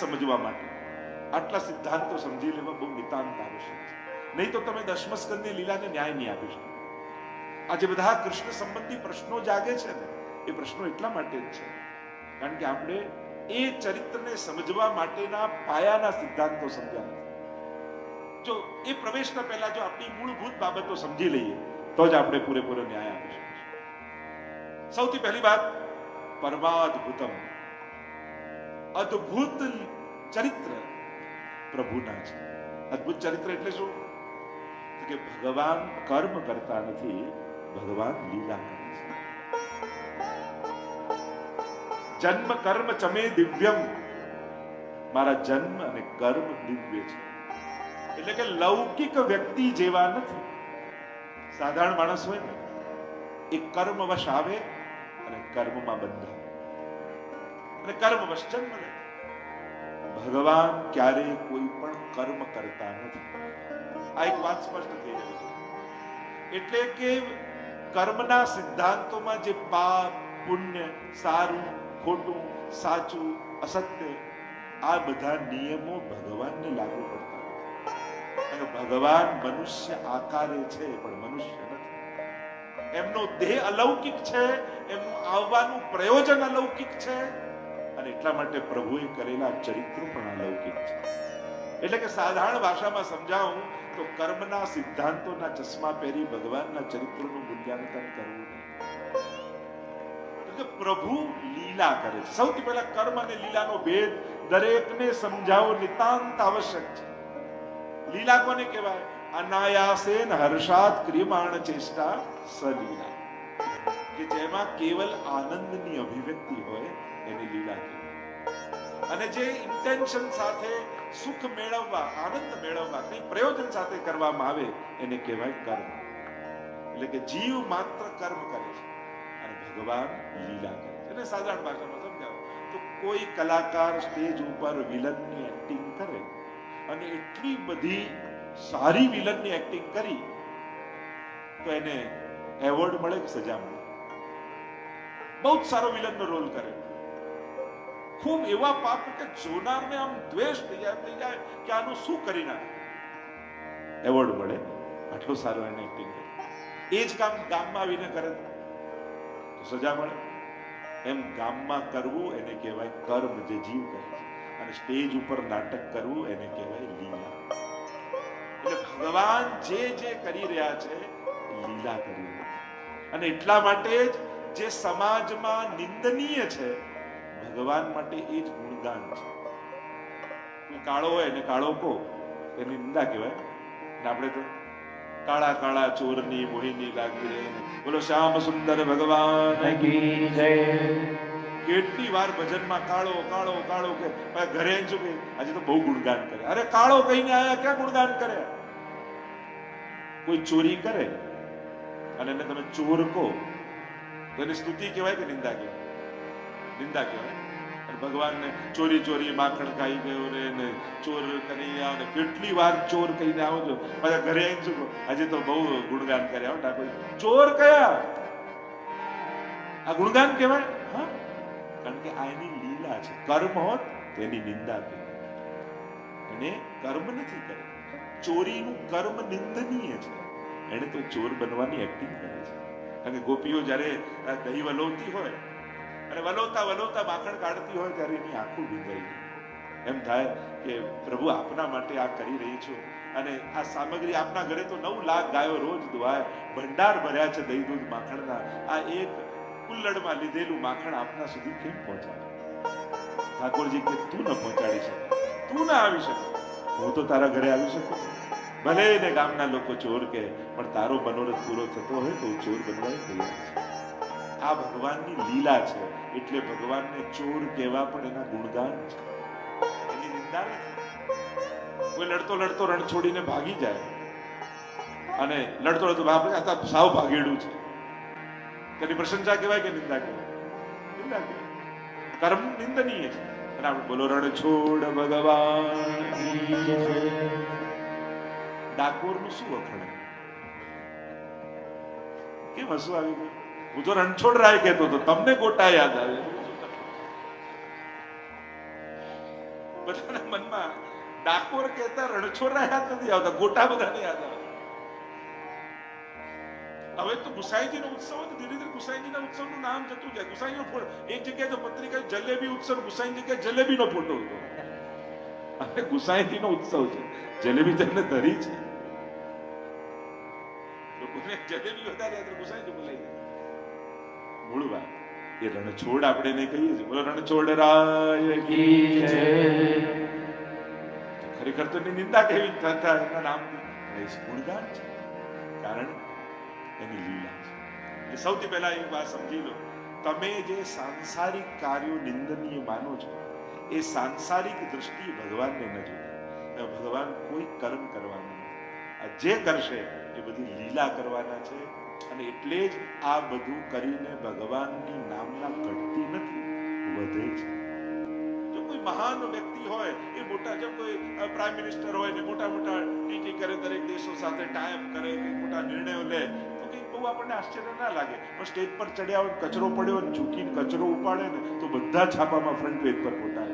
સમજવા માટે. આટલા સિદ્ધાંતો સમજી લેવા બહુ નિતાંત આવશ્યક છે. નહીં તો તમે દશમસ્કંદની લીલાને ન્યાય નહીં આપી શકો. આજે બધા કૃષ્ણ સંબંધી પ્રશ્નો જાગે છે ને, એ પ્રશ્નો એટલા માટે જ છે. કારણ કે આપણે એ ચરિત્રને સમજવા માટેના પાયાના સિદ્ધાંતો સમજ્યા નથી. જો એ પ્રવેશના પહેલા જો આપણી મૂળભૂત બાબતો સમજી લઈએ, તો જ આપણે પૂરેપૂરો ન્યાય આપી શકીશું સૌથી પહેલી વાત, પરમાદભૂતમ. અદ્ભુત ચરિત્ર પ્રભુના છે. અદ્ભુત ચરિત્ર એટલે શું? કે ભગવાન કર્મ કરતા નથી, ભગવાન લીલા કરે છે. જન્મ કર્મ ચમે દિવ્યમ. મારા જન્મ અને કર્મ દિવ્ય છે. એટલે કે લૌકિક વ્યક્તિ જેવા નથી. સાધારણ માણસ હોય ને, એ કર્મવશ આવે અને કર્મમાં બંધાય અને કર્મવશ જન્મ લે. ભગવાન ક્યારેય કોઈ પણ કર્મ કરતા નથી. આ એક વાત સ્પષ્ટ થઈ રહી એટલે કે કર્મના સિદ્ધાંતોમાં જે પાપ, પુણ્ય, સારું, ખોટું, સાચું, અસત્ય, આ બધા નિયમો ભગવાનને લાગુ પડતા અને ભગવાન મનુષ્ય આકારે છે, પણ મનુષ્ય નથી. એમનો દેહ અલૌકિક છે એમનું આવવાનું પ્રયોજન અલૌકિક છે અને એટલા માટે પ્રભુએ કરેલા ચરિત્રો પણ અલૌકિક છે. એટલે કે સાધારણ ભાષામાં સમજાવું તો કર્મના સિદ્ધાંતોના ચશ્મા પહેરી ભગવાનના ચરિત્રોનું મૂલ્યાંકન કરવું નહીં. પ્રભુ લીલા કરે છે. સૌથી પહેલા કર્મ અને લીલાનો ભેદ દરેકને સમજાવવો નિતાંત આવશ્યક છે. લીલા કોને કહેવાય? અનાયાસેન હર્ષાત ક્રિયમાણ ચેષ્ટા સલીલા. કે જેમાં કેવલ આનંદની અભિવ્યક્તિ હોય એને લીલા કહેવાય અને જે ઇન્ટેન્શન સાથે સુખ મેળવવા, આનંદ મેળવવા, કંઈ પ્રયોજન સાથે કરવામાં આવે, એને કહેવાય કર્મ. એટલે કે જીવ માત્ર કર્મ કરે છે. અને ભગવાન લીલા કરે છે. એને સાધારણ ભાષામાં સમજાવો. તો કોઈ કલાકાર સ્ટેજ ઉપર વિલનની એક્ટિંગ કરે અને એટલી બધી સારી વિલનની એક્ટિંગ કરી, તો એને એવોર્ડ મળે સજા મળે? બહુ જ સારો વિલનનો રોલ કરે. ખૂબ એવા પાપ કે જોનારને આમ દ્વેષ થઈ જાય થઈ જાય કે આનું શું કરી નાખે? એવોર્ડ મળે. આટલો સારો એને એક્ટિંગ કરી એ જ કામ ગામમાં આવીને કરે તો સજા મળે. એમ ગામમાં કરવું એને કહેવાય કર્મ જે જીવ કરે છે. અને સ્ટેજ ઉપર નાટક કરવું એને કહેવાય લીલા. એટલે ભગવાન જે જે કરી રહ્યા છે, લીલા કરી રહ્યા અને એટલા માટે જ જે સમાજમાં નિંદનીય છે ભગવાન માટે એ જ ગુણગાન છે. કોઈ કાળો હોય ને કાળો કો એની નિંદા કહેવાય. ને આપણે તો કાળા કાળા ચોરની મોહિની લાગી રહે બોલો શ્યામ સુંદર ભગવાન. કી જય કેટલી વાર ભજનમાં કાળો કાળો કાળો કે ઘરે શું કે આજે તો બહુ ગુણગાન કરે. અરે કાળો કહીને આયા? ક્યાં ગુણગાન કરે? કોઈ ચોરી કરે? અને એને તમે ચોર કહો તો એની સ્તુતિ કહેવાય કે નિંદા કહેવાય? નિંદા કહેવાય. અને ભગવાનને ચોરી ચોરી માખણ ખાઈ ગયો રે ને ચોર કરી આવ્યા ને કેટલી વાર ચોર કહીને આવો છો. પાછા ઘરે આવીને શું આજે તો બહુ ગુણગાન કર્યા ઠાકોર ચોર કયા? આ ગુણગાન કહેવાય? હા? કારણ કે આ એની લીલા છે. કર્મ હોત તો એની નિંદા કહેવાય. અને કર્મ નથી કરે. ચોરીનું કર્મ નિંદનીય છે. એને તો ચોર બનવાની એક્ટિંગ કરે છે. કે ગોપીઓ જ્યારે દહીં વલોવતી હોય અને વલોતા વલોતા માખણ કાઢતી હોય ત્યારે એની આંખો ભીંજાઈ એમ થાય કે પ્રભુ આપના માટે આ કરી રહી છું. અને આ સામગ્રી આપના ઘરે તો નવ લાખ ગાયો રોજ દુહાય ભંડાર ભર્યા છે દહીં દૂધ માખણના. આ એક કુલ્લડમાં લીધેલું માખણ આપના સુધી કેમ પહોંચાડે? ઠાકોરજી કે તું ન પહોંચાડી શકે. તું ના આવી શકે. હું તો તારા ઘરે આવી શકું. ભલે ને ગામના લોકો ચોર કહે, પણ તારો મનોરથ પૂરો થતો હોય તો ચોર બનવા તૈયાર છે. આ ભગવાનની લીલા છે. એટલે ભગવાનને ચોર કહેવા પણ એના ગુણગાન છે. એની નિંદા નથી. કોઈ લડતો લડતો રણ છોડીને ભાગી જાય. અને લડતો લડતો બાપરે આ સાવ ભાગેડું છે. તેની પ્રશંસા કહેવાય કે નિંદા કહેવાય? નિંદા કહેવાય. કર્મ નિંદનીય છે. અને આપણે બોલો, રણ છોડ ભગવાન ડાકોરનું શું વખાણ? કેમ હસવું આવી ગયું? હું તો રણછોડ રાય કહેતો હતો. તમને ગોટા યાદ આવે? મનમાં રણછોડ રાયદ યાદ નથી આવતા, ગોટા બધાને યાદ આવે. હવે તો ગુસાઈજીનો ઉત્સવ હોય તો ધીરે ધીરે ગુસાઈજીના ઉત્સવનું નામ જતું જાય. ગુસાઈનો ફોટો, એક જગ્યાએ તો પત્રિકા જલેબી ઉત્સવ ગુસાઈ જગ્યાએ જલેબીનો ફોટો હતો હવે ગુસાઈજીનો ઉત્સવ છે. જલેબી તેમને ધરી છે લોકોને જલેબી વધારે ગુસાઈજી બોલાઈ મૂળ વાત એ રણછોડ આપણે એને કહીએ છીએ. બોલો, રણછોડ રાય કી જય. ખરેખર તો એની નિંદા કેવી થતા એના નામની ગુણગાન છે. કારણ એની લીલા છે. એટલે સૌથી પહેલા એક વાત સમજી લો. તમે જે સાંસારિક કાર્યો નિંદનીય માનો છો, એ સાંસારિક દ્રષ્ટિ ભગવાનને ન જોઈએ ભગવાન કોઈ કર્મ કરવાનું નથી. જે કરશે એ બધી લીલા કરવાના છે અને એટલે જ આ બધું કરીને ભગવાનની નામના ઘટતી નથી, વધે છે. કોઈ મહાન વ્યક્તિ હોય, એ મોટા જેમ કોઈ પ્રાઇમ મિનિસ્ટર હોય ને મોટા મોટા નીતિ કરે, દરેક દેશો સાથે ટાઈપ કરે કે મોટા નિર્ણયો લે, તો કંઈ બહુ આપણને આશ્ચર્ય ના લાગે. પણ સ્ટેજ પર ચડ્યા હોય, કચરો પડ્યો ને, ઝૂકીને કચરો ઉપાડે ને, તો બધા છાપામાં ફ્રન્ટ પેજ પર ફોટા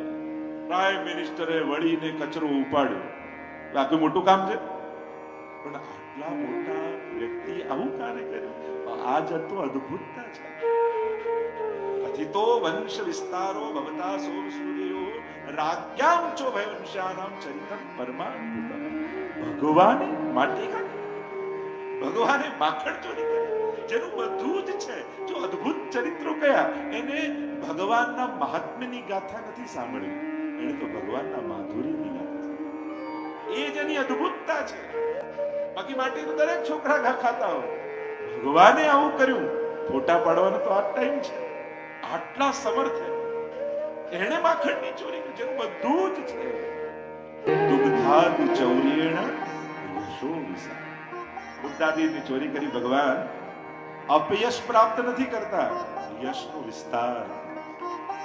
પ્રાઇમ મિનિસ્ટરે વળીને કચરો ઉપાડ્યો. આ મોટું કામ છે? પણ આટલા મોટા વ્યક્તિ આવું કાર્ય કર્યું? આ જતો અદ્ભુતતા છે. અધિતો વંશ વિસ્તારો ભવતા સોમ સૂર્યો, રાજ્યામ ચો ભયવંશ્યાનામ ચરિતમ પરમાદ્ભુતમ ભગવાને માટી કાઢી. ભગવાને માખણ ચોરી કરી. જેનું બધું જ છે, જો અદ્ભુત ચરિત્રો કયા, એને ભગવાનના મહાત્મ્યની ગાથા નથી સાંભળી. એને તો ભગવાનના માધુર્યની ગાથા. એ જ એની અદ્ભુતતા છે. બાકી માટી તો દરેક છોકરા ઘા ખાતા હોય. ભગવાને આવું કર્યું. ફોટા પાડવાનો તો આ ટાઈમ છે. આટલા સમર્થ એને માખણની ચોરી જેનું બધું જ છે. દુગ્ધાદ ચૌરીણ બુદ્ધાદીની ચોરી કરી ભગવાન અપયશ પ્રાપ્ત નથી કરતા. યશનો વિસ્તાર.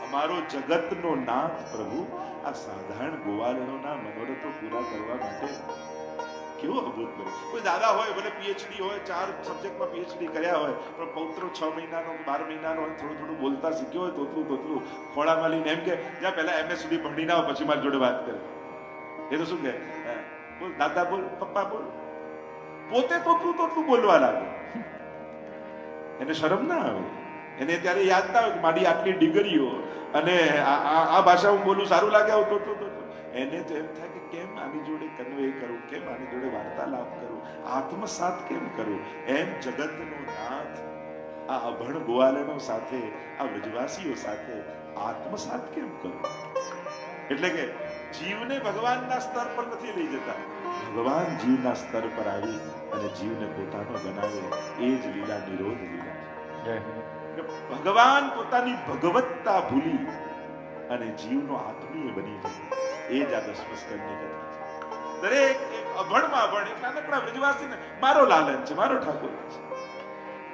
અમારો જગતનો નાથ પ્રભુ. આ સાધારણ ગોવાલનોના મનોરથો પૂરા કરવા માટે કેવો અદ્ભુત કર્યું કોઈ દાદા હોય, ભલે પીએચડી હોય, ચાર સબ્જેક્ટમાં પીએચડી કર્યા હોય, પણ પૌત્ર છ મહિનાનો, બાર મહિનાનો હોય, થોડું થોડું બોલતા શીખ્યો હોય, તોતલું તોતલું ખોળામાં લઈને એમ કે જ્યાં પહેલા એમએસ સુધી ભણી ના પછી મારી જોડે વાત કરે. એ તો શું કે બોલ, દાદા બોલ, પપ્પા બોલ. પોતે તોતલું તોતલું બોલવા લાગે. એને શરમ ના આવે. એને ત્યારે યાદ ના આવે કે મારી આટલી ડિગ્રીઓ અને આ ભાષા હું બોલું, સારું લાગે આવું તોતલું. એને તો એમ થાય કેમ આની જોડે કન્વે કરું? કેમ આની જોડે વાર્તાલાપ કરું? આત્મસાત કેમ કરું? એમ જગતનો નાથ આ અભણ ગોવાલનો સાથે આ વ્રજવાસીઓ સાથે આત્મસાત કેમ કરું? એટલે કે જીવને ભગવાનના સ્તર પર નથી લઈ જતા. ભગવાન જીવના સ્તર પર આવી અને જીવને પોતાનો બનાવે એ જ લીલા નિરોધ લીલા. ભગવાન પોતાની ભગવત્તા ભૂલી અને જીવનો આત્મીય બની જાય. એ જ આ દસમ સ્કંદની કથા છે દરેક એક અભણમાં અભણ એક નાનકડા વ્રજવાસીને મારો લાલન છે, મારો ઠાકોર છે.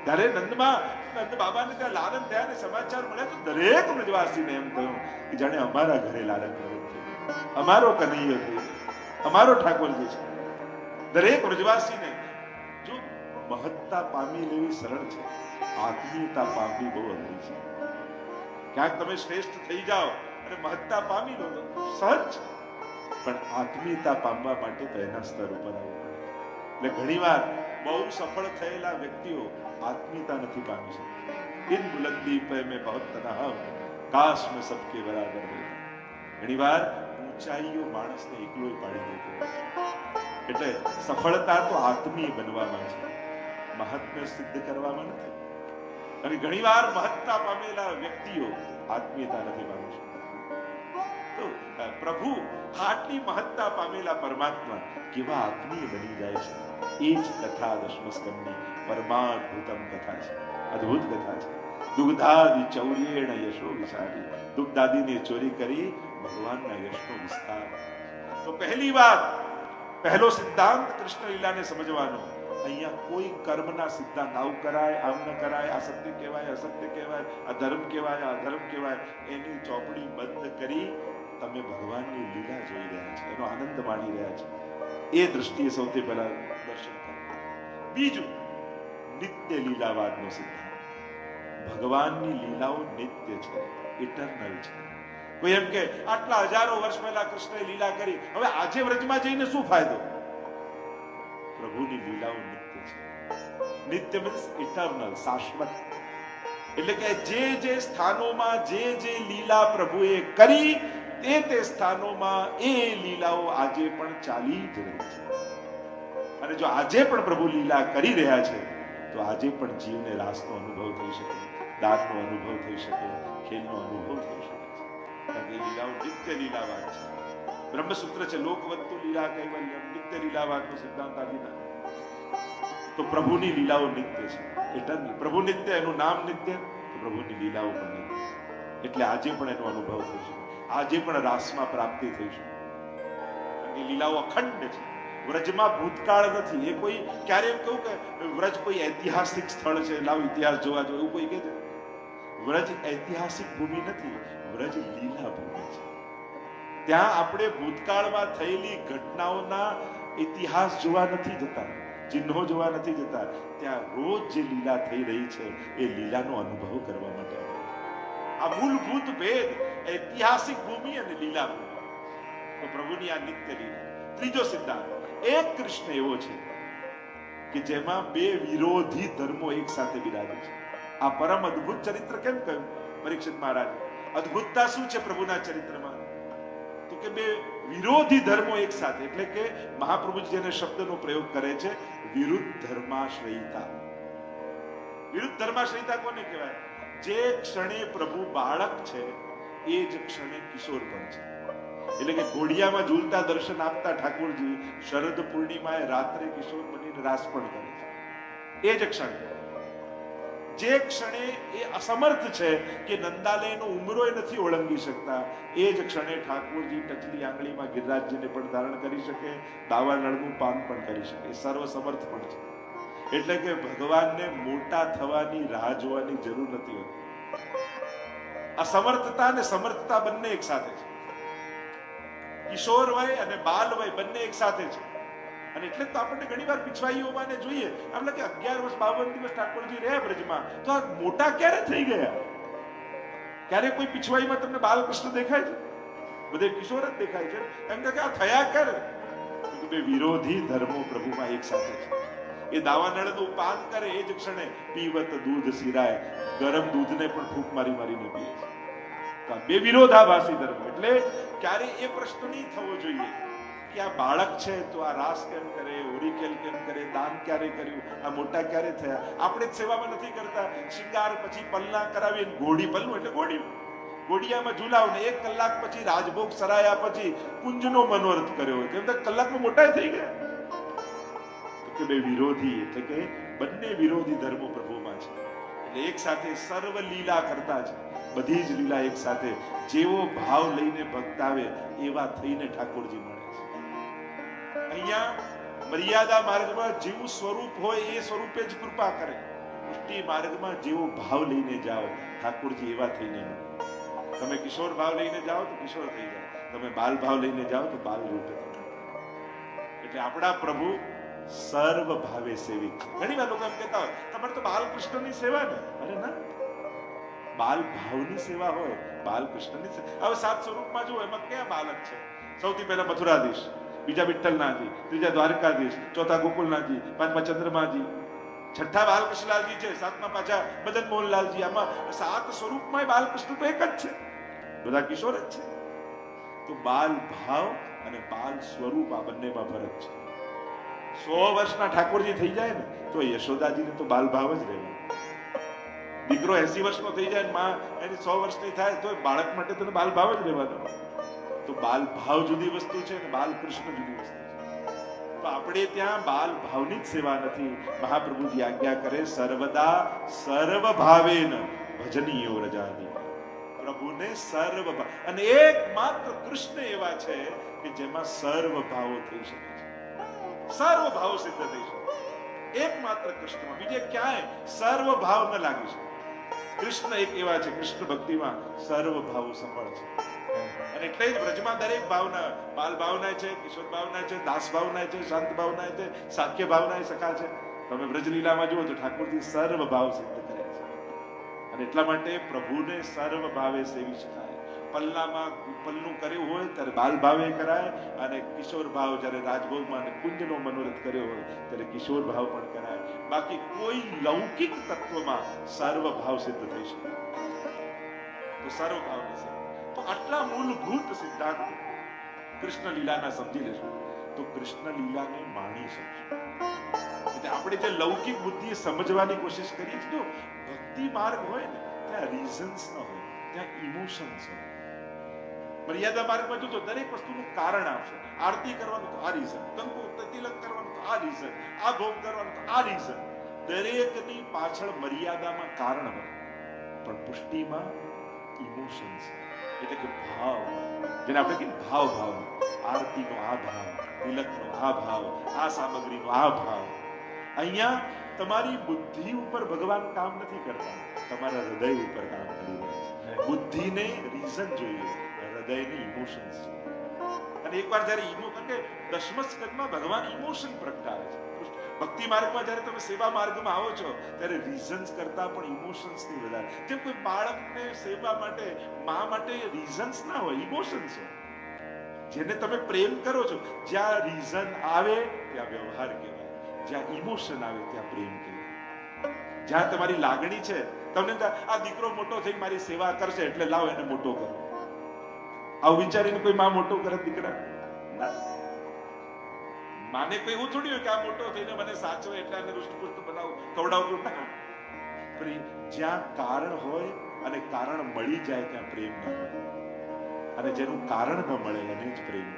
ત્યારે નંદમાં નંદ બાબાને ત્યાં લાલન થયા ને સમાચાર મળ્યા તો દરેક વ્રજવાસીને એમ થયું કે જાણે અમારા ઘરે લાલન પ્રગટ અમારો કનૈયો થયો અમારો ઠાકોરજી છે. દરેક વ્રજવાસીને જો મહત્તા પામી લેવી સરળ છે, આત્મીયતા પામવી બહુ અઘરી છે. ક્યાંક તમે શ્રેષ્ઠ થઈ જાઓ અને મહત્તા પામી લો તો સહજ છે. પણ આત્મીયતા પામવા માટે તો એના સ્તર ઉપર આવવું એટલે ઘણીવાર બહુ સફળ થયેલા વ્યક્તિઓ આત્મીયતા નથી પામી શકતા. ઇન બુલંદી પે મેં બહુત તનહ હું, કાશ મેં સબકે બરાબર હોય. ઘણીવાર ઊંચાઈઓ માણસને એકલોય પાડી દેતો એટલે સફળતા તો આત્મીય બનવામાં છે. મહત્વ સિદ્ધ કરવામાં નથી. અને ઘણીવાર મહત્તા પામેલા વ્યક્તિઓ આત્મીયતા નથી પામી શકતા. તો પ્રભુ આટલી મહત્તા પામેલા પરમાત્મા કેવા આત્મીય બની જાય છે. એ જ કથા દશમસ્કંદની પરમાદ્ભુતમ કથા છે. અદ્ભુત કથા છે. દુગ્ધાદી ચૌર્યેણ યશો વિશાળી દુગ્ધાદીને ચોરી કરી ભગવાનના યશનો વિસ્તાર. તો પહેલી વાત, પહેલો સિદ્ધાંત કૃષ્ણ લીલાને સમજવાનો. અહીંયા કોઈ કર્મના સિદ્ધાંત, આવું કરાય, આમ ન કરાય, આ સત્ય કહેવાય અસત્ય કહેવાય, આ ધર્મ કહેવાય, આ ધર્મ કહેવાય, એની ચોપડી બંધ કરી તમે ભગવાનની લીલા જોઈ રહ્યા છો, એનો આનંદ માણી રહ્યા છો. એ દ્રષ્ટિએ સૌથી પહેલા દર્શન કરો બીજું, નિત્ય લીલાવાદનો સિદ્ધાંત. ભગવાનની લીલાઓ નિત્ય છે ઇટરનલ છે. કોઈ એમ કે આટલા હજારો વર્ષ પહેલા કૃષ્ણએ લીલા કરી, હવે આજે વ્રજમાં જઈને શું ફાયદો? પ્રભુની લીલાઓ નિત્ય છે. નિત્ય મીન્સ ઇટરનલ શાશ્વત. એટલે કે જે જે સ્થાનોમાં જે જે લીલા પ્રભુએ કરી તે તે સ્થાનોમાં એ લીલાઓ આજે પણ ચાલી જ રહી છે. અને જો આજે પણ પ્રભુ લીલા કરી રહ્યા છે, તો આજે પણ જીવને રાસનો અનુભવ થઈ શકે દાંતનો અનુભવ થઈ શકે, ખેલનો અનુભવ થઈ શકે કારણ કે લીલાઓ નિત્ય લીલાવાદ છે. બ્રહ્મસૂત્ર છે લોકવત્તુ લીલા કૈવલ્યમ નિત્ય લીલાવાદનો સિદ્ધાંત આદિના તો પ્રભુની લીલાઓ નિત્ય છે. એટલે પ્રભુ નિત્ય, એનું નામ નિત્ય પ્રભુની લીલાઓ પણ નિત્ય. એટલે આજે પણ એનો અનુભવ થઈ શકે. આજે પણ રાસમાં પ્રાપ્તિ થઈ છે એની લીલાઓ અખંડ છે. વ્રજમાં ભૂતકાળ નથી. એ કોઈ ક્યારે એમ કહું કે વ્રજ કોઈ ઐતિહાસિક સ્થળ છે. લાવ ઇતિહાસ જોવા જોઈએ એવું કોઈ કહે છે? વ્રજ ઐતિહાસિક ભૂમિ નથી. વ્રજ લીલા ભૂમિ છે. ત્યાં આપણે ભૂતકાળમાં થયેલી ઘટનાઓના ઇતિહાસ જોવા નથી જતા. ચિહ્નો જોવા નથી જતા. ત્યાં રોજ જે લીલા થઈ રહી છે, એ લીલાનો અનુભવ કરવા માટે આ મૂળભૂત ભેદ ઐતિહાસિક ભૂમિ અને લીલા તો પ્રભુની આ નિત્ય લીલા. ત્રીજો સિદ્ધાંત, એક કૃષ્ણ એવો છે કે જેમાં બે વિરોધી ધર્મો એક સાથે બિરાજે છે. આ પરમ અદ્ભુત ચરિત્ર કેમ કહ્યું? પરીક્ષિત મહારાજ, અદ્ભુતતા શું છે પ્રભુના ચરિત્રમાં? તો કે બે વિરોધી ધર્મો એક સાથે, એટલે કે મહાપ્રભુજી જેને શબ્દનો પ્રયોગ કરે છે, વિરુદ્ધ ધર્માશ્રયિતા. વિરુદ્ધ ધર્માશ્રયિતા કોને કહેવાય? જે ક્ષણે પ્રભુ બાળક છે એ જ ક્ષણે કિશોર પણ છે. એટલે કે ઘોડિયામાં ઝૂલતા દર્શન આપતા ઠાકોરજી શરદ પૂર્ણિમાએ રાત્રે કિશોર બનીને રાસ પણ કરે છે. એ જ ક્ષણે. જે ક્ષણે એ અસમર્થ છે કે નંદાલયનો ઉમરો નથી ઓળંગી શકતા, એ જ ક્ષણે ઠાકોરજી ટચલી આંગળીમાં ગિરરાજજીને પણ ધારણ કરી શકે, દાવા નળનું પાન પણ કરી શકે. સર્વ સમર્થ પણ છે. એટલે કે ભગવાનને મોટા થવાની રાહ જોવાની જરૂર નથી હોતી. અસમર્થતા અને સમર્થતા બંને એક સાથે છે. કિશોર વય અને બાલ વય બંને એક સાથે છે. અને એટલે તો આપણને ઘણી વાર પીછવાઈઓમાં જોઈએ. આમ લાગે અગિયાર વર્ષ, બાવન દિવસ ઠાકોરજી રહ્યા બ્રજમાં. તો આ મોટા ક્યારે થઈ ગયા? ક્યારે કોઈ પીછવાઈમાં તમને બાલકૃષ્ણ દેખાય છે? બધે કિશોર જ દેખાય છે. એમ કે આ થયા કર. વિરોધી ધર્મો પ્રભુમાં એક સાથે છે. એ દાવાનળનું પાન કરે એ જ ક્ષણે પીવત દૂધ સિરાય. ગરમ દૂધને પણ ફૂંક મારી મારીને પીએ છે. બે વિરોધાભાસી ધર્મ એટલે ક્યારે એ પ્રશ્ન નહીં થવો જોઈએ કે આ બાળક છે તો આ રાસ કેમ કરે હોરીકેલ કેમ કરે, દાન ક્યારે કર્યું, આ મોટા ક્યારે થયા? આપણે જ સેવામાં નથી કરતા. શિંગાર પછી પલના કરાવી ઘોડી પલનું એટલે ઘોડી. ઘોડિયામાં ઝુલાવ ને એક કલાક પછી રાજભોગ સરાયા પછી કુંજનો મનોરથ કર્યો તેમ કલાકમાં મોટા થઈ ગયા. કે બે વિરોધી એટલે કે બંને વિરોધી ધર્મો પ્રભુમાં છે. એટલે એક સાથે સર્વ લીલા કરતા છે બધી જ લીલા એક સાથે, જેવો ભાવ લઈને ભક્ત આવે એવા થઈને ઠાકોરજી મળે છે. અહીંયા મર્યાદા માર્ગમાં જેવું સ્વરૂપ હોય એ સ્વરૂપે જ કૃપા કરે. પુષ્ટિ માર્ગમાં જેવો ભાવ લઈને જાઓ, ઠાકોરજી એવા થઈને મળે. તમે કિશોર ભાવ લઈને જાઓ તો કિશોર થઈ જાઓ તમે બાલ ભાવ લઈને જાઓ તો બાલ રૂપે એટલે આપણા પ્રભુ સર્વ ભાવે સેવી. ઘણી વાર લોકો એમ કહેતા હોય, તમારે તો બાલકૃષ્ણની સેવા ને. અરે ના. બાલ ભાવની સેવા હોય, બાલકૃષ્ણની સેવા. હવે સાત સ્વરૂપમાં જુઓ, એમાં કયા બાલક છે? સૌથી પહેલા મથુરાધીશ, બીજા વિઠ્ઠલનાથજી, ત્રીજા દ્વારકાધીશ, ચોથા ગોકુલનાથજી પાંચમા ચંદ્રમાજી. છઠ્ઠા બાલકૃષ્ણલાલજી છે, સાતમા પાછા મદન મોહનલાલજી આમાં સાત સ્વરૂપમાં બાલકૃષ્ણ તો એક જ છે. બધા કિશોર જ છે. તો બાલ ભાવ અને બાલ સ્વરૂપ આ બંનેમાં ફરક છે. સો વર્ષના ઠાકોરજી થઈ જાય ને, તો યશોદાજીને તો બાલ ભાવ જ રહેવા દીકરો એસી વર્ષનો થઈ જાય માં એની સો વર્ષની થાય, તો બાળક માટે તને બાલ ભાવ જ રહેવાનો તો બાલ ભાવ જુદી વસ્તુ છે ને બાલ કૃષ્ણ જુદી વસ્તુ તો આપણે ત્યાં બાલ ભાવની જ સેવા નથી. મહાપ્રભુજી આજ્ઞા કરે, સર્વદા સર્વ ભાવેન ભજનીયો રજાની. પ્રભુને સર્વ અને એકમાત્ર કૃષ્ણ એવા છે કે જેમાં સર્વ ભાવો થઈ શકે. સર્વ ભાવ સિદ્ધ થઈ છે એકમાત્ર કૃષ્ણમાં. બીજે ક્યાંય સર્વ ભાવ ન લાગી છે. કૃષ્ણ એક એવા છે, કૃષ્ણ ભક્તિમાં સર્વ ભાવ સફળ છે. અને એટલે જ બ્રજમાં દરેક ભાવના, બાલ ભાવના છે, કિશોર ભાવના છે, દાસ ભાવના છે, શાંત ભાવના છે, સાખ્ય ભાવના સખા છે. તમે બ્રજલીલામાં જુઓ તો ઠાકોરજી સર્વ ભાવ સિદ્ધ કર્યા છે. અને એટલા માટે પ્રભુને સર્વ ભાવે સેવી શકાય. પલ્લામાં પલ્લું કર્યું હોય ત્યારે બાલ ભાવે કરાય અને કિશોર ભાવ જ્યારે રાજભોગમાં અને કુંજનો મનોરથ કર્યો હોય ત્યારે કિશોર ભાવ પણ કરાય. બાકી કોઈ લૌકિક તત્વમાં સર્વ ભાવ સિદ્ધ થઈ શકે તો સર્વ ભાવ તો આટલા મૂળભૂત સિદ્ધાંત કૃષ્ણ લીલાના સમજી લેશું તો કૃષ્ણ લીલાને માણી શકશું. એટલે આપણે જે લૌકિક બુદ્ધિ સમજવાની કોશિશ કરીએ છીએ ભક્તિ માર્ગ હોય ને, ત્યાં રીઝન્સ ન હોય, ત્યાં ઇમોશન્સ હોય. મર્યાદા માર્ગમાં જોજો દરેક વસ્તુનું કારણ આવશે. આરતી કરવાનું તો આ રીઝન કંકુ તિલક કરવાનું તો આ રીઝન આ ભોગ કરવાનું તો આ રીઝન દરેકની પાછળ મર્યાદામાં કારણ હોય. પણ પુષ્ટિમાં ઇમોશન્સ એટલે કે ભાવ. જેને આપણે કહીએ ભાવ ભાવ. આરતીનો આ ભાવ, તિલકનો આ ભાવ, આ સામગ્રીનો આ ભાવ. અહીંયા તમારી બુદ્ધિ ઉપર ભગવાન કામ નથી કરતા. તમારા હૃદય ઉપર કામ કરી રહ્યા છે. બુદ્ધિને રીઝન જોઈએ. હૃદયને ઇમોશન્સ અને એકવાર જ્યારે ઇમો કારણ કે દશમ સ્કંદમાં ભગવાન ઇમોશન પ્રગટાવે છે. ભક્તિ માર્ગમાં જ્યારે તમે સેવા માર્ગમાં આવો છો, ત્યારે રીઝન્સ કરતા પણ ઇમોશન્સથી વધારે. જેમ કોઈ બાળકને સેવા માટે, મા માટે રીઝન્સ ના હોય ઇમોશન્સ હોય. જેને તમે પ્રેમ કરો છો, જ્યાં રીઝન આવે, ત્યાં વ્યવહાર કહેવાય. જ્યાં ઇમોશન આવે, ત્યાં પ્રેમ કહેવાય. જ્યાં તમારી લાગણી છે, તમને આ દીકરો મોટો થઈ મારી સેવા કરશે, એટલે લાવો એને મોટો કરો. આવું વિચારીને કોઈ માં મોટો કરે દીકરા? માને કોઈ એવું થોડી હોય કે આ મોટો થઈને મને સાચો એટલે આને રુષ્ટપુષ્ટ બનાવું. ખવડાવવું ના. પ્રેમ, જ્યાં કારણ હોય અને કારણ મળી જાય ત્યાં પ્રેમ ન અને જેનું કારણ ન મળે એને જ પ્રેમ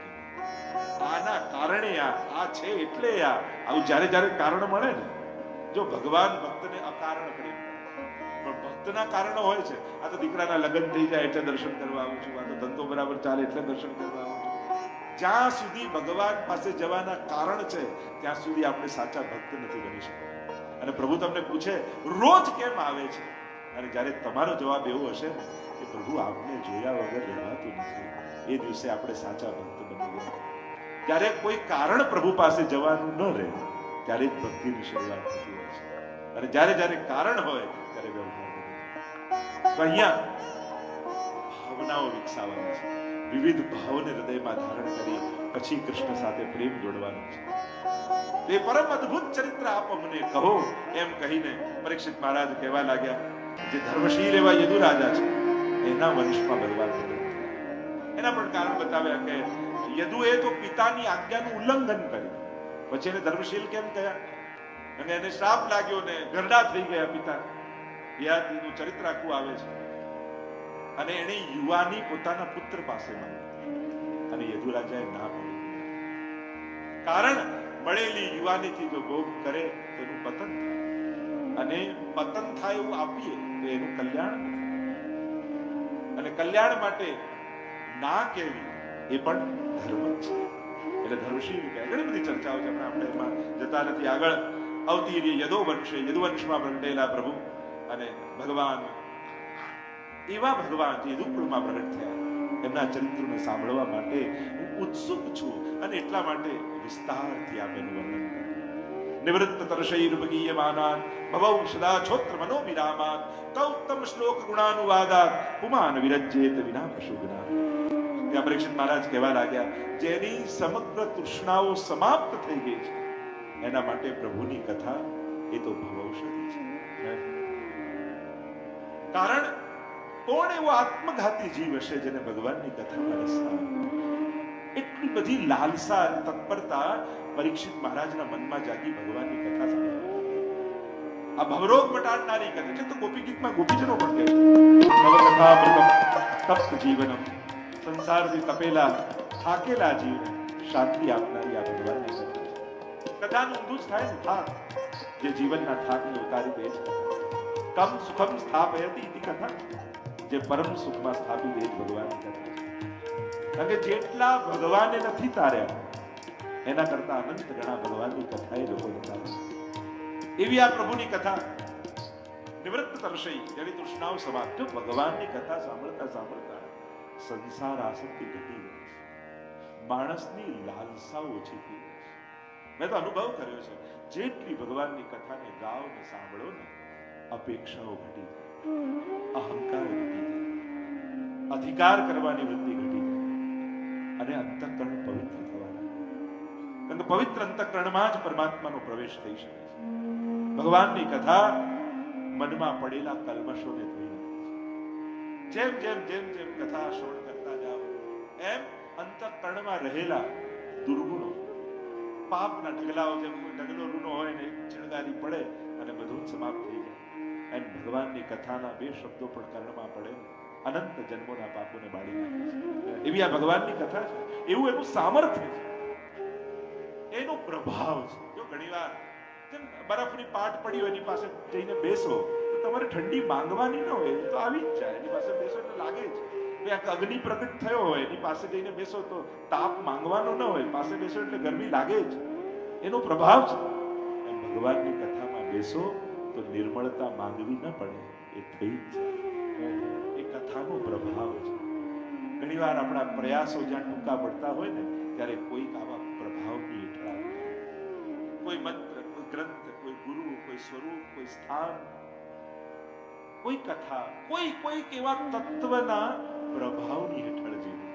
આના કારણે આ આ છે એટલે આ. આવું જ્યારે જ્યારે કારણ મળે ને, જો ભગવાન ભક્તને અકારણ પ્રેમ ભક્તના કારણો હોય છે. આ તો દીકરાના લગ્ન થઈ જાય એટલે દર્શન કરવા આવું છું. આ તો ધંધો બરાબર ચાલે એટલે દર્શન કરવા આવું છું. જ્યાં સુધી ભગવાન પાસે જવાના કારણ છે, ત્યાં સુધી આપણે સાચા ભક્ત નથી બની શકતા. અને પ્રભુ તમને પૂછે, રોજ કેમ આવે છે? અને જ્યારે તમારો જવાબ એવો હશે ને, કે પ્રભુ, આપને જોયા વગર રહેવાતું નથી. એ દિવસે આપણે સાચા ભક્ત બની ગયા. ત્યારે કોઈ કારણ પ્રભુ પાસે જવાનું ન રહે, ત્યારે જ ભક્તિની શરૂઆત થતી હોય છે. અને જ્યારે જ્યારે કારણ હોય, ત્યારે વ્યવહાર. તો અહીંયા ભાવનાઓ વિકસાવવાની છે. વિવિધ ભાવને હૃદયમાં ધારણ કરી પછી કૃષ્ણ સાથે પ્રેમ જોડવાનો છે. તે પરમ અદ્ભુત ચરિત્ર આપ મને, કહો, એમ કહીને પરીક્ષિત મહારાજ કહેવા લાગ્યા, જે ધર્મશીલ એવા યદુરાજા છે, એના વંશમાં બદલાવ એના પણ કારણ બતાવ્યા કે યદુએ તો પિતાની આજ્ઞાનું ઉલ્લંઘન કર્યું. પછી એને ધર્મશીલ કેમ કહ્યા અને એને શ્રાપ લાગ્યો ને ગરડા થઈ ગયા પિતા. યાદનું ચરિત્ર આખું આવે છે. અને એને યુવાની પોતાના પુત્ર પાસે માંગી. અને યદુરાજાએ ના પાડી કારણ મળેલી યુવાનીથી જો ભોગ કરે તો એનું પતન થાય. અને પતન થાય એવું આપીએ, તો એનું કલ્યાણ અને કલ્યાણ માટે ના કહેવી એ પણ ધર્મ છે. એટલે ધર્મશીલ કહે ઘણી બધી ચર્ચાઓ છે. પણ આપણે એમાં જતા નથી. આગળ આવતી રહી યદો વંશે, યદુવંશમાં પ્રગટેલા પ્રભુ. અને ભગવાન, એવા ભગવાન જે રૂપમાં પ્રગટ થયા, એમના ચરિત્રને સાંભળવા માટે હું ઉત્સુક છું અને એટલા માટે વિસ્તારથી આપ એનું વર્ણન નિવૃત્ત તર્ષૈર્વગીયમાનાન ભવૌ સદા છોત્ર મનો વિરામાન કૌતમ શ્લોક ગુણાનુવાદાત પુમાન વિરજ્યેત વિના પશુગના ત્યાં પરીક્ષિત મહારાજ કહેવા લાગ્યા, જેની સમગ્ર તૃષ્ણાઓ સમાપ્ત થઈ ગઈ છે, એના માટે પ્રભુની કથા એ તો ભવૌષધિ છે. કારણ કોણ એવો આત્મઘાતી જીવ હશે જેને ભગવાનની કથામાં રસ એટલી બધી લાલસા અને તત્પરતા પરીક્ષિત મહારાજના મનમાં જાગી ભગવાનની કથા સાંભળવાની. આ ભવરોગ મટાડનારી કથા એટલે તો ગોપી ગીતમાં ગોપીજનો પણ કહે નવકથામૃતમ તપ્ત જીવનમ. સંસારથી તપેલા, થાકેલા જીવ શાંતિ આપનારી આ ભગવાનની કથા. કથાનું ઊંધું જ થાય ને થાક. જે જીવનના થાકને ઉતારી દે છે. કમ સુખમ સ્થાપયતી ઇતિ કથા જે પરમ સુખમાં સ્થાપી દે ભગવાનની કથા જેટલા ભગવાને નથી તાર્યા, એના કરતા અનંત ગણા ભગવાનની કથા એ લોકોને તારે એવી આ પ્રભુની કથા, નિવૃત્ત તરસઈ જેની તૃષ્ણાઓ સમાપ્ત ભગવાનની કથા સાંભળતા સાંભળતા સંસાર આસક્તિ ઘટી માણસની લાલસા ઓછી થઈ મેં તો અનુભવ કર્યો છે, જેટલી ભગવાનની કથાને ગાઓ ને સાંભળો ને અપેક્ષાઓ ઘટી જાય, અહંકાર ઘટી જાય, અધિકાર કરવાની વૃત્તિ ઘટી જાય અને અંતઃકરણ પવિત્ર થવા કારણ કે પવિત્ર અંતઃકરણમાં જ પરમાત્માનો પ્રવેશ થઈ શકે છે. ભગવાનની કથા મનમાં પડેલા કલમશોને ધોઈ નાખે છે. જેમ જેમ જેમ જેમ કથા શ્રવણ કરતા જાઓ, એમ અંતઃકરણમાં રહેલા દુર્ગુણો, પાપના ઢગલાઓ જેમ ઢગલો રૂનો હોય ને ચણગારી પડે અને બધું સમાપ્ત થઈ એમ ભગવાનની કથાના બે શબ્દો પણ કર્ણમાં પડે. અનંત જન્મોના પાપોને બાળી નાખે એવી આ ભગવાનની કથા છે. એવું એનું સામર્થ્ય છે. એનો પ્રભાવ છે. જો ઘણીવાર જેમ બરફની પાટ પડી હોય, એની પાસે જઈને બેસો, તો તમારે ઠંડી માંગવાની ન હોય. તો આવી જ જાય. એની પાસે બેસો એટલે લાગે જ. અગ્નિ પ્રગટ થયો હોય, એની પાસે જઈને બેસો તો તાપ માંગવાનો ન હોય. પાસે બેસો એટલે ગરમી લાગે જ. એનો પ્રભાવ છે. ભગવાનની કથામાં બેસો તો નિર્મળતા માંગવી ન પડે, એ થઈ જ એ કથાનો પ્રભાવ છે. ઘણીવાર આપણા પ્રયાસો જ્યાં ટૂંકા પડતા હોય ને, ત્યારે કોઈક આવા પ્રભાવની હેઠળ કોઈ મંત્ર, કોઈ ગ્રંથ, કોઈ ગુરુ, કોઈ સ્વરૂપ, કોઈ સ્થાન, કોઈ કથા, કોઈ કોઈક એવા તત્વના પ્રભાવની હેઠળ જીવે.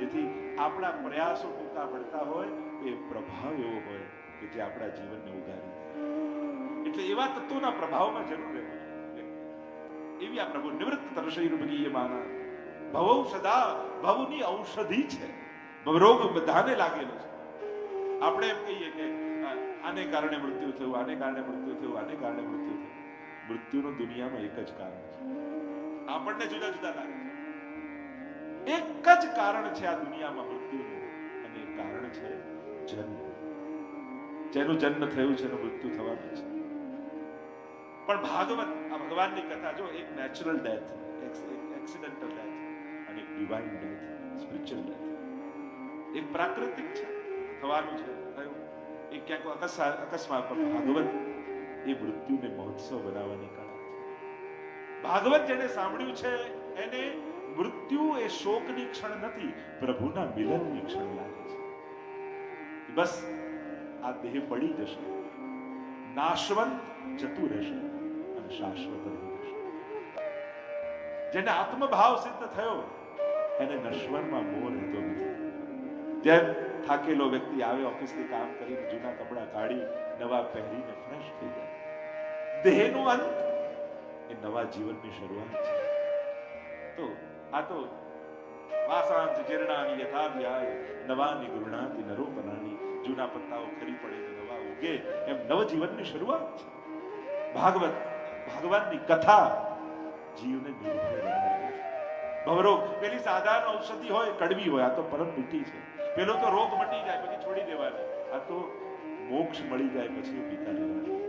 જેથી આપણા પ્રયાસો ટૂંકા પડતા હોય એ પ્રભાવ એવો હોય કે જે આપણા જીવનને ઉગારી એટલે એવા તત્વોના પ્રભાવમાં જરૂર રહેવું એવી આ પ્રભુ નિવૃત્ત તરસઈ રૂપકીય માના, ભવૌ સદા ભવની ઔષધિ છે. રોગ બધાને લાગેલો છે. આપણે એમ કહીએ કે આને કારણે મૃત્યુ થયું, આને કારણે મૃત્યુ થયું, આને કારણે મૃત્યુ થયું. મૃત્યુનું દુનિયામાં એક જ કારણ છે. આપણને જુદા જુદા લાગે છે. એક જ કારણ છે આ દુનિયામાં મૃત્યુનું અને કારણ છે જન્મ. જેનું જન્મ થયું છે એનું મૃત્યુ થવાનું છે. પણ ભાગવત, આ ભગવાનની કથા જો, એક નેચરલ ડેથ એક્સિડન્ટલ ડેથ અને એક ડિવાઇન ડેથ સ્પિરિચ્યુઅલ ડેથ એક પ્રાકૃતિક છે, થવાનું છે, થયું. એ ક્યાંક અકસ્માત પણ ભાગવત એ મૃત્યુને મહોત્સવ બનાવવાની કળા છે. ભાગવત જેને સાંભળ્યું છે, એને મૃત્યુ એ શોકની ક્ષણ નથી, પ્રભુના મિલનની ક્ષણ લાગે છે. બસ, આ દેહ પડી જશે. નાશવંત જતું રહેશે. શાશ્વત જેને આત્મભાવ સિદ્ધ થયો, એને નશ્વરમાં મોહ રહેતો નથી. જેમ થાકેલો વ્યક્તિ આવે ઓફિસથી કામ કરીને જૂના કપડાં કાઢી, નવા પહેરીને ફ્રેશ થઈ જાય. દેહનો અંત એ નવા જીવનની શરૂઆત છે. તો આ તો વાસાંત, જીર્ણાની યથા વ્યાય નવાની ગૃણાતિ, નરોપનાની જૂના પત્તાઓ ખરી પડે નવા ઉગે. એમ નવજીવનની શરૂઆત છે. ભાગવત ભગવાનની કથા જીવને. ભવરોગ, પેલી સાધારણ ઔષધિ હોય, કડવી હોય, આ તો પરમ મીઠી છે. પેલો તો રોગ મટી જાય, પછી છોડી દેવાનો. આ તો મોક્ષ મળી જાય, પછી પીતા રહેવાની.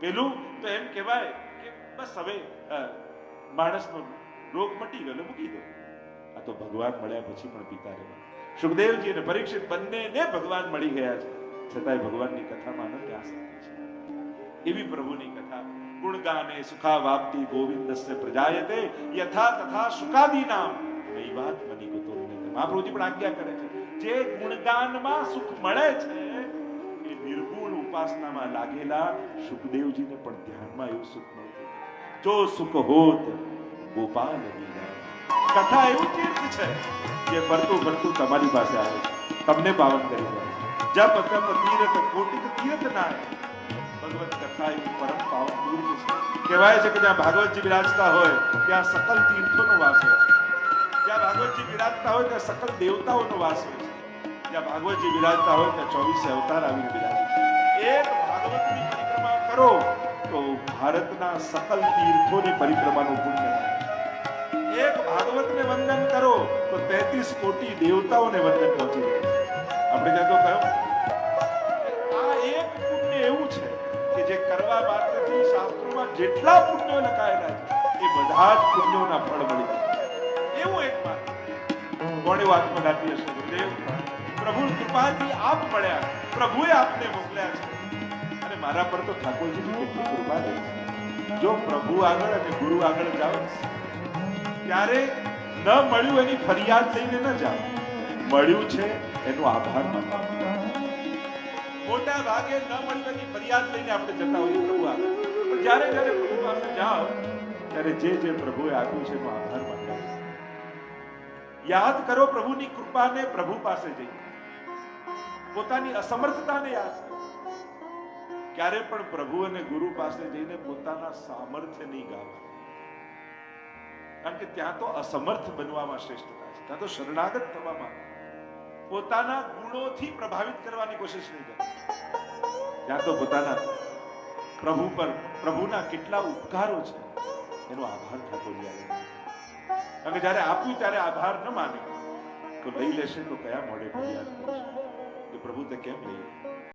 પેલું તો એમ કહેવાય કે બસ હવે માણસનો રોગ મટી ગયો મૂકી દો. આ તો ભગવાન મળ્યા પછી પણ પીતા રહેવા સુખદેવજી અને પરીક્ષિત બંનેને ભગવાન મળી ગયા છે. છતાંય ભગવાનની કથામાં અનન્ય આસક્તિ છે. એવી પ્રભુની કથા ગુણગાને સુખા વાપ્તિ ગોવિંદસ્ય પ્રજાયતે યથા તથા સુખાદી નામ નૈવાત મની ગતો મહાપ્રભુજી પણ આજ્ઞા કરે છે જે ગુણગાનમાં સુખ મળે છે એ નિર્ગુણ ઉપાસનામાં લાગેલા સુખદેવજીને પણ ધ્યાનમાં એવું સુખ મળતું જો સુખ હોત ગોપાલ કથા એવું તીર્થ છે જે ફરતું ફરતું તમારી પાસે આવે તમને પાવન કરી જાય જપ તપ તીર્થ કોટિક તીર્થ નાય ભગવત કથા એવી પરમ પાવન તીર્થ છે કહેવાય છે કે જ્યાં ભાગવતજી બિરાજતા હોય, ત્યાં સકલ તીર્થોનો વાસ હોય જ્યાં ભાગવતજી બિરાજતા હોય, ત્યાં સકલ દેવતાઓનો વાસ હોય છે. જ્યાં ભાગવતજી બિરાજતા હોય, ત્યાં ચોવીસે અવતાર આવીને બિરાજે એક ભાગવતની પરિક્રમા કરો, તો ભારતના સકલ તીર્થોની પરિક્રમાનું પુણ્ય એક ભાગવતને વંદન કરો, તો 33 કોટી દેવતાઓને વંદન પહોંચી જાય. આપણે ક્યાં તો કહ્યું કરવા માત્રથી શાસ્ત્રોમાં જેટલા પુણ્યો લખાયેલા છે, એ બધા જ પુણ્યોના ફળ મળી જાય. એવું એક માત્ર કોણે વાતમાં દાટી હશે ગુરુદેવ. પ્રભુ કૃપાથી આપ મળ્યા પ્રભુએ આપને મોકલ્યા છે. અને મારા પર તો ઠાકોરજીની કેટલી કૃપા રહી જો પ્રભુ આગળ અને ગુરુ આગળ જાઓ ત્યારે ન મળ્યું એની ફરિયાદ લઈને ન જાઓ. મળ્યું છે, એનો આભાર માનો. મોટા ભાગે ન મળતાની ફરિયાદ લઈને આપણે જતા હોઈએ, પ્રભુ આગળ પણ જ્યારે જ્યારે પ્રભુ પાસે જાઓ, ત્યારે જે જે પ્રભુએ આપ્યું છે એનો આભાર માનતા યાદ કરો પ્રભુની કૃપાને પ્રભુ પાસે જઈ. પોતાની અસમર્થતાને યાદ ક્યારે પણ પ્રભુ અને ગુરુ પાસે જઈને પોતાના સામર્થ્ય નહીં ગાવા કારણ કે ત્યાં તો અસમર્થ બનવામાં શ્રેષ્ઠતા છે. ત્યાં તો શરણાગત થવામાં પોતાના ગુણોથી પ્રભાવિત કરવાની કોશિશ નહીં કરે. ત્યાં તો પોતાના પ્રભુ પર, પ્રભુના કેટલા ઉપકારો છે, એનો આભાર ઠાકોરજી આવે. કારણ જ્યારે આપ્યું ત્યારે આભાર ન માને. તો લઈ લેશે તો કયા મોડે ફરિયાદ પ્રભુ તે કેમ લઈ